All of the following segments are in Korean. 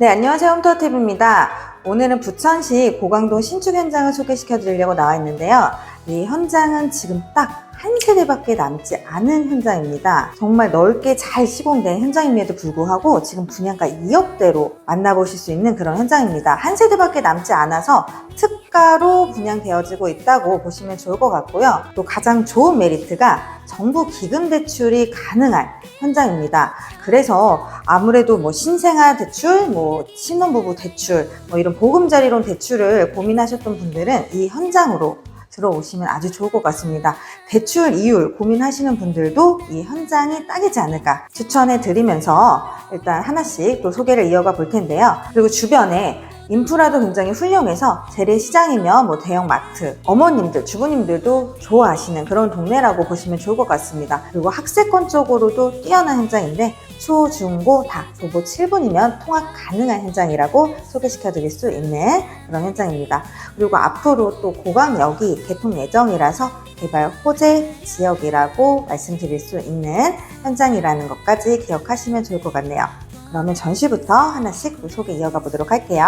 네, 안녕하세요. 홈터팁입니다. 오늘은 부천시 고강동 신축 현장을 소개시켜 드리려고 나와 있는데요. 이 현장은 지금 딱 한 세대밖에 남지 않은 현장입니다. 정말 넓게 잘 시공된 현장임에도 불구하고 지금 분양가 2억대로 만나보실 수 있는 그런 현장입니다. 한 세대밖에 남지 않아서 특 가로 분양되어지고 있다고 보시면 좋을 것 같고요. 또 가장 좋은 메리트가 정부 기금 대출이 가능한 현장입니다. 그래서 아무래도 뭐 신생아 대출, 뭐 신혼부부 대출, 뭐 이런 보금자리론 대출을 고민하셨던 분들은 이 현장으로 들어오시면 아주 좋을 것 같습니다. 대출 이율 고민하시는 분들도 이 현장이 딱이지 않을까 추천해 드리면서 일단 하나씩 또 소개를 이어가 볼 텐데요. 그리고 주변에 인프라도 굉장히 훌륭해서 재래시장이며 뭐 대형 마트, 어머님들, 주부님들도 좋아하시는 그런 동네라고 보시면 좋을 것 같습니다. 그리고 학세권 쪽으로도 뛰어난 현장인데 초, 중, 고 다 도보 7분이면 통학 가능한 현장이라고 소개시켜 드릴 수 있는 그런 현장입니다. 그리고 앞으로 또 고강역이 개통 예정이라서 개발 호재 지역이라고 말씀드릴 수 있는 현장이라는 것까지 기억하시면 좋을 것 같네요. 그러면 전시부터 하나씩 또 소개 이어가 보도록 할게요.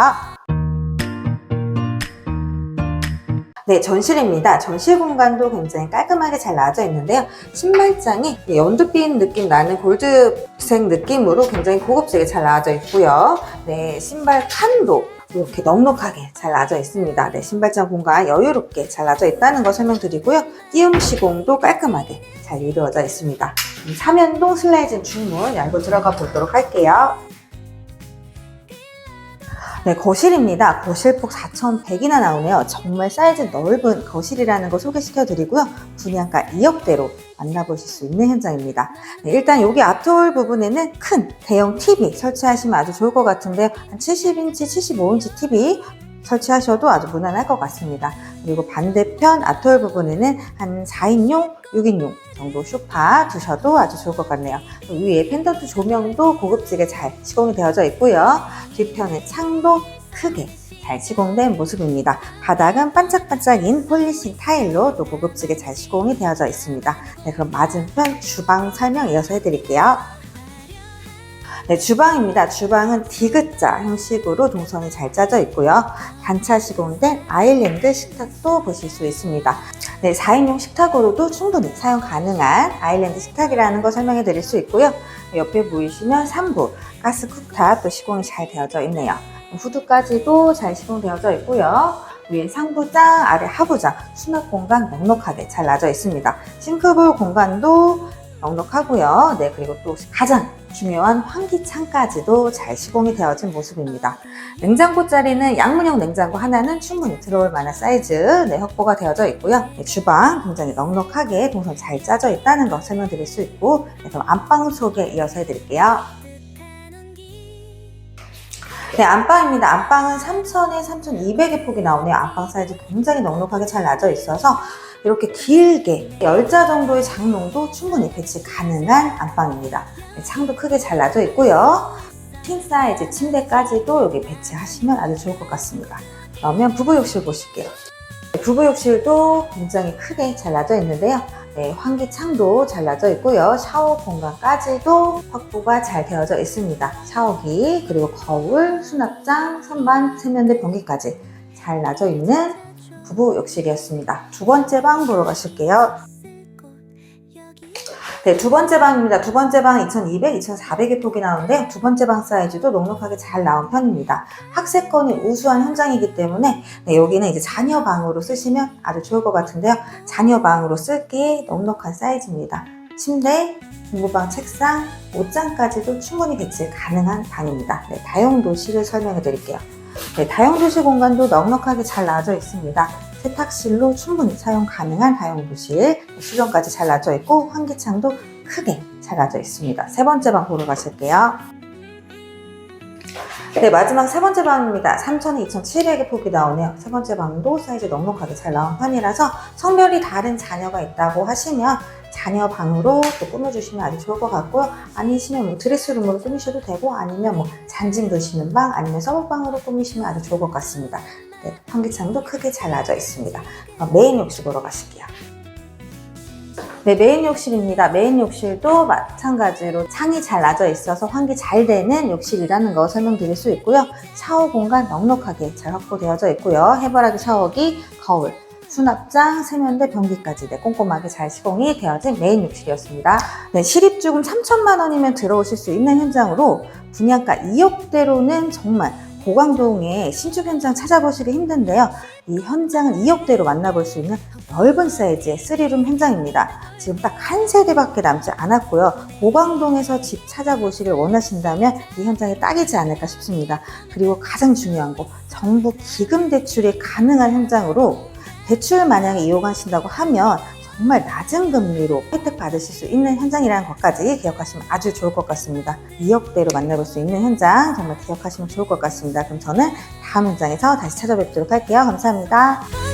네, 전실입니다. 전실 공간도 굉장히 깔끔하게 잘 나와져 있는데요. 신발장이 연두빛 느낌 나는 골드색 느낌으로 굉장히 고급지게 잘 나와져 있고요. 네, 신발 칸도 이렇게 넉넉하게 잘 나져 있습니다. 네, 신발장 공간 여유롭게 잘 나져 있다는 거 설명드리고요. 띄움 시공도 깔끔하게 잘 이루어져 있습니다. 음, 삼연동 슬라이드 중문 열고 들어가 보도록 할게요. 네, 거실입니다. 거실폭 4,100이나 나오네요. 정말 사이즈 넓은 거실이라는 거 소개시켜 드리고요. 분양가 2억대로 만나보실 수 있는 현장입니다. 네, 일단 여기 앞돌 부분에는 큰 대형 TV 설치하시면 아주 좋을 것 같은데요. 한 70인치, 75인치 TV 설치하셔도 아주 무난할 것 같습니다. 그리고 반대편 앞돌 부분에는 한 4인용, 6인용 정도 소파 두셔도 아주 좋을 것 같네요. 위에 펜던트 조명도 고급지게 잘 시공이 되어져 있고요. 뒤편에 창도 크게 잘 시공된 모습입니다. 바닥은 반짝반짝인 폴리싱 타일로 또 고급지게 잘 시공이 되어져 있습니다. 네, 그럼 맞은편 주방 설명 이어서 해드릴게요. 네, 주방입니다. 주방은 디귿자 형식으로 동선이 잘 짜져 있고요. 단차 시공된 아일랜드 식탁도 보실 수 있습니다. 네, 4인용 식탁으로도 충분히 사용 가능한 아일랜드 식탁이라는 거 설명해 드릴 수 있고요. 옆에 보이시면 3부 가스 쿡탑 또 시공이 잘 되어져 있네요. 후드까지도 잘 시공되어져 있고요. 위에 상부장, 아래 하부장, 수납 공간 넉넉하게 잘 놔져 있습니다. 싱크볼 공간도 넉넉하고요. 네, 그리고 또 가장 중요한 환기창까지도 잘 시공이 되어진 모습입니다. 냉장고 자리는 양문형 냉장고 하나는 충분히 들어올 만한 사이즈 네, 확보가 되어져 있고요. 네, 주방 굉장히 넉넉하게 동선 잘 짜져 있다는 거 설명드릴 수 있고 네, 그럼 안방 소개 이어서 해드릴게요. 네, 안방입니다. 안방은 3,000에 3,200의 폭이 나오네요. 안방 사이즈 굉장히 넉넉하게 잘 나져 있어서 이렇게 길게 10자 정도의 장롱도 충분히 배치 가능한 안방입니다. 네, 창도 크게 잘 나져 있고요. 킹 사이즈 침대까지도 여기 배치하시면 아주 좋을 것 같습니다. 그러면 부부 욕실 보실게요. 네, 부부 욕실도 굉장히 크게 잘 나져 있는데요. 네, 환기창도 잘 나져 있고요. 샤워 공간까지도 확보가 잘 되어져 있습니다. 샤워기, 그리고 거울, 수납장, 선반, 세면대 변기까지 잘 나져 있는 부부 욕실이었습니다. 두 번째 방 보러 가실게요. 네, 두 번째 방입니다. 두 번째 방 2200, 2400의 폭이 나오는데 두 번째 방 사이즈도 넉넉하게 잘 나온 편입니다. 학세권이 우수한 현장이기 때문에 네, 여기는 이제 자녀 방으로 쓰시면 아주 좋을 것 같은데요. 자녀 방으로 쓸기에 넉넉한 사이즈입니다. 침대, 공부방, 책상, 옷장까지도 충분히 배치 가능한 방입니다. 네, 다용도실을 설명해 드릴게요. 네, 다용도실 공간도 넉넉하게 잘 나와져 있습니다. 세탁실로 충분히 사용 가능한 다용도실, 수전까지 잘 놔져 있고 환기창도 크게 잘 놔져 있습니다. 세 번째 방 보러 가실게요. 네, 마지막 세 번째 방입니다. 3,000에 2,700의 폭이 나오네요. 세 번째 방도 사이즈 넉넉하게 잘 나온 편이라서 성별이 다른 자녀가 있다고 하시면 자녀 방으로 또 꾸며주시면 아주 좋을 것 같고요. 아니시면 뭐 드레스룸으로 꾸미셔도 되고 아니면 뭐 잔짐 두시는 방 아니면 서버방으로 꾸미시면 아주 좋을 것 같습니다. 네, 환기창도 크게 잘 나져 있습니다. 그럼 메인 욕실 보러 가실게요. 네, 메인 욕실입니다. 메인 욕실도 마찬가지로 창이 잘 나져 있어서 환기 잘 되는 욕실이라는 거 설명드릴 수 있고요. 샤워 공간 넉넉하게 잘 확보되어져 있고요. 해바라기 샤워기, 거울, 수납장, 세면대, 변기까지 네, 꼼꼼하게 잘 시공이 되어진 메인 욕실이었습니다. 네, 실입주금 3천만 원이면 들어오실 수 있는 현장으로 분양가 2억대로는 정말 고강동의 신축 현장 찾아보시기 힘든데요. 이 현장은 2억대로 만나볼 수 있는 넓은 사이즈의 3룸 현장입니다. 지금 딱 한 세대밖에 남지 않았고요. 고강동에서 집 찾아보시길 원하신다면 이 현장이 딱이지 않을까 싶습니다. 그리고 가장 중요한 거 정부 기금 대출이 가능한 현장으로 대출 만약에 이용하신다고 하면 정말 낮은 금리로 혜택 받으실 수 있는 현장이라는 것까지 기억하시면 아주 좋을 것 같습니다. 2억대로 만나볼 수 있는 현장 정말 기억하시면 좋을 것 같습니다. 그럼 저는 다음 현장에서 다시 찾아뵙도록 할게요. 감사합니다.